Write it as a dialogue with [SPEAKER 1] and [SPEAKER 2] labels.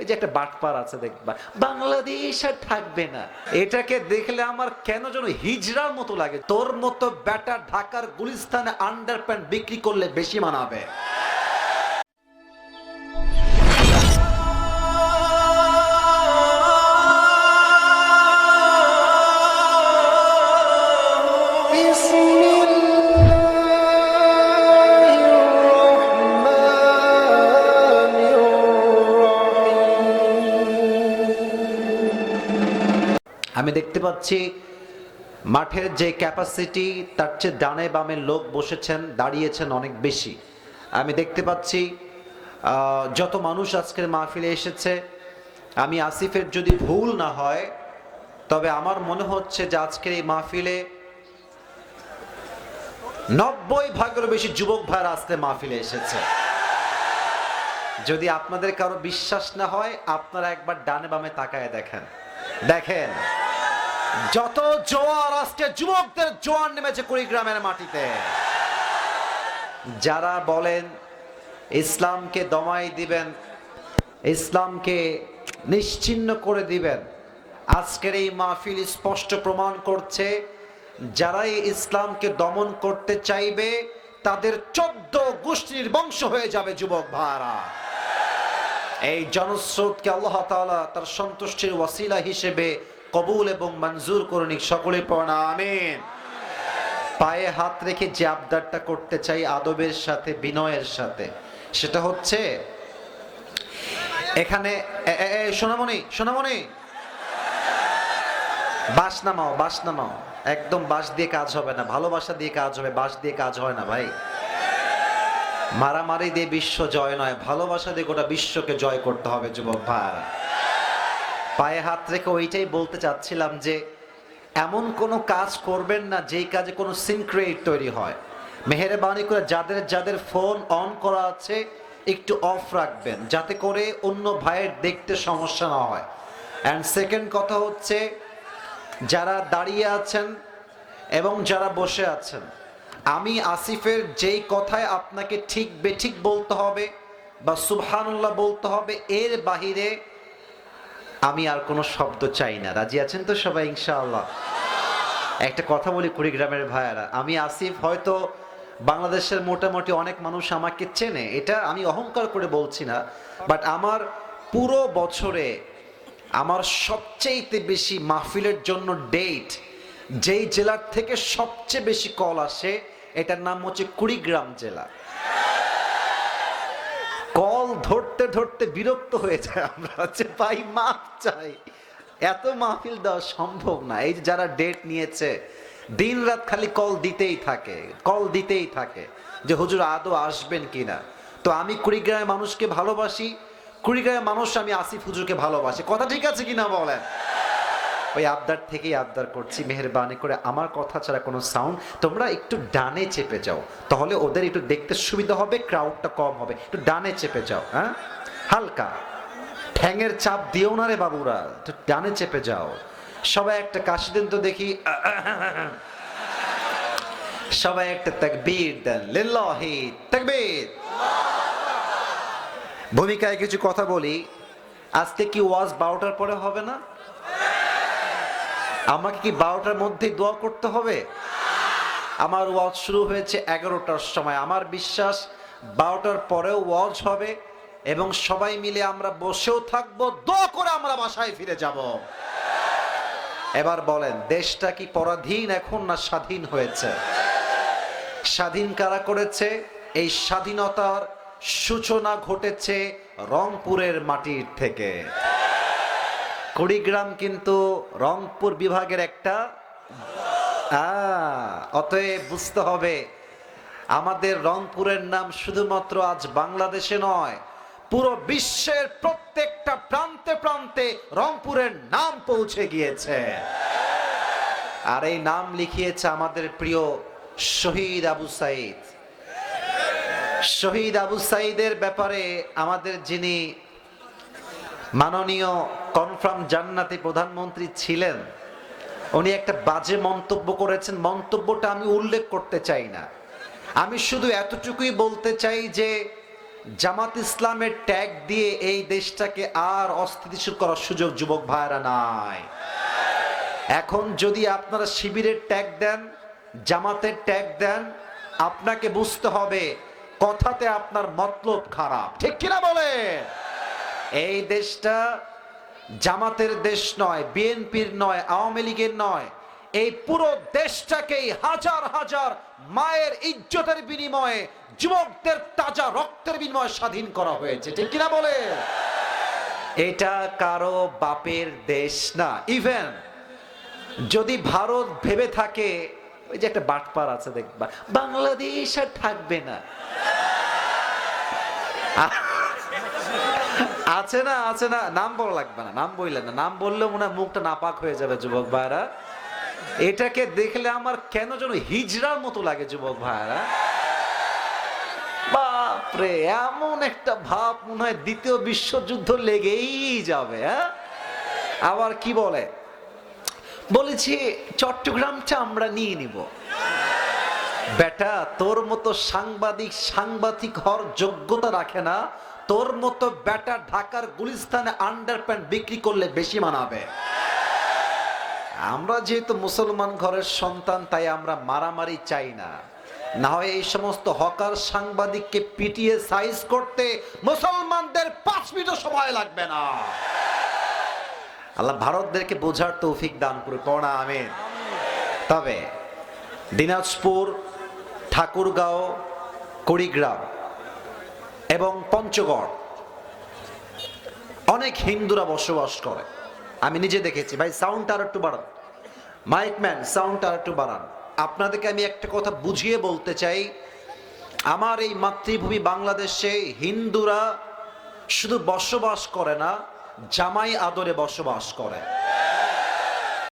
[SPEAKER 1] ওই যে একটা বাটপার আছে দেখবা। বাংলাদেশ আর থাকবে না। এটাকে দেখলে আমার কেন যেন হিজড়ার মতো লাগে। তোর মতো ব্যাটা ঢাকার গুলিস্তানে আন্ডার বিক্রি করলে বেশি মানাবে। আমি দেখতে পাচ্ছি মাঠের যে ক্যাপাসিটি তার চেয়ে ডানে বামে লোক বসেছেন, দাঁড়িয়েছেন অনেক বেশি। আমি দেখতে পাচ্ছি যত মানুষ আজকের মাহফিলে এসেছে, আমি আসিফের যদি ভুল না হয়, তবে আমার মনে হচ্ছে যে আজকের এই মাহফিলে নব্বই ভাগেরও বেশি যুবক ভাইরা আজকে মাহফিলে এসেছে। যদি আপনাদের কারও বিশ্বাস না হয়, আপনারা একবার ডানে বামে তাকায় দেখেন। দেখেন। যত জোয়ার আজকে যুবকদের জোয়ার নেমেছে কুড়িগ্রামের মাটিতে। যারা বলেন, ইসলামকে দমাই দিবেন, ইসলামকে নিশ্চিহ্ন করে দিবেন, আজকের এই মাহফিল স্পষ্ট প্রমাণ করছে, যারাই ইসলামকে দমন করতে চাইবে, তাদের চোদ্দ গোষ্ঠীর বংশ হয়ে যাবে, যুবক ভাড়া এই জনস্রোতকে আল্লাহ তার সন্তুষ্টির ওয়াসিলা হিসেবে কবুল এবং মঞ্জুর করুন সকলে পড়া আমিন। পায়ে হাত রেখে যে আবদারটা করতে চাই আদবের সাথে, বিনয়ের সাথে, সেটা হচ্ছে, এখানে সোনামণি সোনামণি। বাস নামাও বাস নামাও। একদম বাস দিয়ে কাজ হবে না, ভালোবাসা দিয়ে কাজ হবে বাস দিয়ে কাজ হয় না, ভাই। মারামারি দিয়ে বিশ্ব জয় নয়, ভালোবাসা দিয়ে গোটা বিশ্বকে জয় করতে হবে, যুবক ভাইরা পায়ে হাত রেখে ওইটাই বলতে চাচ্ছিলাম যে, এমন কোনো কাজ করবেন না যেই কাজে কোনো সিনক্রেট তৈরি হয়। মেহেরবানি করে যাদের যাদের ফোন অন করা আছে, একটু অফ রাখবেন, যাতে করে অন্য ভাইয়ের দেখতে সমস্যা না হয়। অ্যান্ড সেকেন্ড কথা হচ্ছে, যারা দাঁড়িয়ে আছেন এবং যারা বসে আছেন, আমি আসিফের যেই কথায় আপনাকে ঠিক বেঠিক বলতে হবে বা সুবহানুল্লাহ বলতে হবে, এর বাহিরে আমি আর কোনো শব্দ চাই না। রাজি আছেন তো সবাই, ইনশাআল্লাহ? একটা কথা বলি কুড়িগ্রামের ভাইয়ারা, আমি আসিফ হয়তো বাংলাদেশের মোটামুটি অনেক মানুষ আমাকে চেনে, এটা আমি অহংকার করে বলছি না বাট আমার পুরো বছরে আমার সবচেয়েতে বেশি মাহফিলের জন্য ডেট যেই জেলার থেকে সবচেয়ে বেশি কল আসে, এটার নাম হচ্ছে কুড়িগ্রাম জেলা কল ধরতে বিরক্ত হয়ে যায় আমরা হচ্ছে ভাই মাপ চাই। এত মাহফিল দেওয়া সম্ভব না। এই যারা ডেট নিয়েছে দিন রাত খালি কল দিতেই থাকে কল দিতেই থাকে যে হুজুর আদৌ আসবেন কিনা। তো আমি কুড়িগ্রামের মানুষকে ভালোবাসি, কুড়িগ্রামের মানুষ আমি আসিফ হুজুরকে ভালোবাসি। কথা ঠিক আছে কিনা বলেন? ওই আবদার থেকেই আবদার করছি, মেহরবানি করে। আমার কথা ছাড়া কোনো সাউন্ড তোমরা একটু ডানে চেপে যাও, তাহলে ওদের একটু দেখতে সুবিধা হবে ক্রাউডটা কম হবে। একটু ডানে চেপে যাও হ্যাঁ? হালকা। ঠ্যাঙের চাপ দিও না রে বাবুরা, একটু ডানে চেপে যাও। সবাই একটা কাশি দেন তো দেখি। সবাই একটা তাকবীর দেন। লিল্লাহি তাকবীর। ভূমিকায় কিছু কথা বলি। আজকে কি ওয়াজ বারোটার পরে হবে না? আমাকে কি বারোটার মধ্যে দোয়া করতে হবে? আমার ওয়াজ শুরু হয়েছে এগারোটার সময়। আমার বিশ্বাস বারোটার পরেও ওয়াজ হবে। এবং সবাই মিলে আমরা বসেও থাকব, দোয়া করে আমরা বাসায় ফিরে যাব। এবার বলেন, দেশটা কি পরাধীন এখন না স্বাধীন হয়েছে? স্বাধীন কারা করেছে? এই স্বাধীনতার সূচনা ঘটেছে রংপুরের মাটির থেকে। কুড়িগ্রাম কিন্তু রংপুর বিভাগের একটা। অতএব বুঝতে হবে, আমাদের রংপুরের নাম শুধুমাত্র আজ বাংলাদেশে নয় পুরো বিশ্বের প্রত্যেকটা প্রান্তে প্রান্তে রংপুরের নাম পৌঁছে গিয়েছে। আর এই নাম লিখিয়েছে আমাদের প্রিয় শহীদ আবু সাইদ। শহীদ আবু সাইদের ব্যাপারে আমাদের যিনি মাননীয় কনফার্ম জান্নাতি প্রধানমন্ত্রী ছিলেন, উনি একটা বাজে মন্তব্য করেছেন। মন্তব্যটা আমি উল্লেখ করতে চাই না। আমি শুধু এতটুকুই বলতে চাই যে জামাত ইসলামের ট্যাগ দিয়ে এই দেশটাকে আর অস্থিতিশীল করার সুযোগ যুবক ভাইরা নাই। এখন যদি আপনারা শিবিরের ট্যাগ দেন, জামাতের ট্যাগ দেন, আপনাকে বুঝতে হবে কথাতে আপনার মতলব খারাপ। ঠিক কিনা বলে এই দেশটা জামাতের দেশ নয়, বিএনপির নয়, আওয়ামী লীগের নয় এই পুরো দেশটাকেই হাজার হাজার মায়ের ইজ্জতের বিনিময়ে, যুবকদের তাজা রক্তের বিনিময়ে স্বাধীন করা হয়েছে। ঠিক কিনা বলে? এটা কারও বাপের দেশ না। ইভেন যদি ভারত ভেবে থাকে, ওই যে একটা বাটপার আছে দেখবা, বাংলাদেশ আর থাকবে না। আছে না আছে না, নাম বলা লাগবে না, নাম বললেন না। নাম বললে মনে হয় মুখটা নাপাক হয়ে যাবে, যুবক ভাইরা। এটাকে দেখলে আমার কেন যেন হিজড়ার মতো লাগে, যুবক ভাইরা বাপরে, এমন একটা ভাব মনে হয় দ্বিতীয় বিশ্বযুদ্ধ লেগেই যাবে হ্যাঁ? আবার কি বলে? বলেছি, চট্টগ্রামটা আমরা নিয়ে নিব। বেটা, তোর মতো সাংবাদিক সাংবাদিক হওয়ার যোগ্যতা রাখে না। তোর মতো বেটা ঢাকার গুলিস্তানে আন্ডার বিক্রি করলে বেশি মানাবে। আমরা যেহেতু মুসলমান ঘরের সন্তান, তাই আমরা মারামারি চাই না। না হয় এই সমস্ত হকার সাংবাদিককে পিটিয়ে সাইজ করতে মুসলমানদের পাঁচ মিনিট সময় লাগবে না। আল্লাহ ভারতদেরকে বোঝার তৌফিক দান করে পড়া, আমিন। তবে দিনাজপুর, ঠাকুরগাঁও, কুড়িগ্রাম এবং পঞ্চগড় অনেক হিন্দুরা বসবাস করে। আমি নিজে দেখেছি। ভাই সাউন্ডটা আর একটু বাড়ান। মাইক ম্যান সাউন্ড আর একটু বাড়ান। আপনাদেরকে আমি একটা কথা বুঝিয়ে বলতে চাই। আমার এই মাতৃভূমি বাংলাদেশে হিন্দুরা শুধু বসবাস করে না, জামাই আদরে বসবাস করে।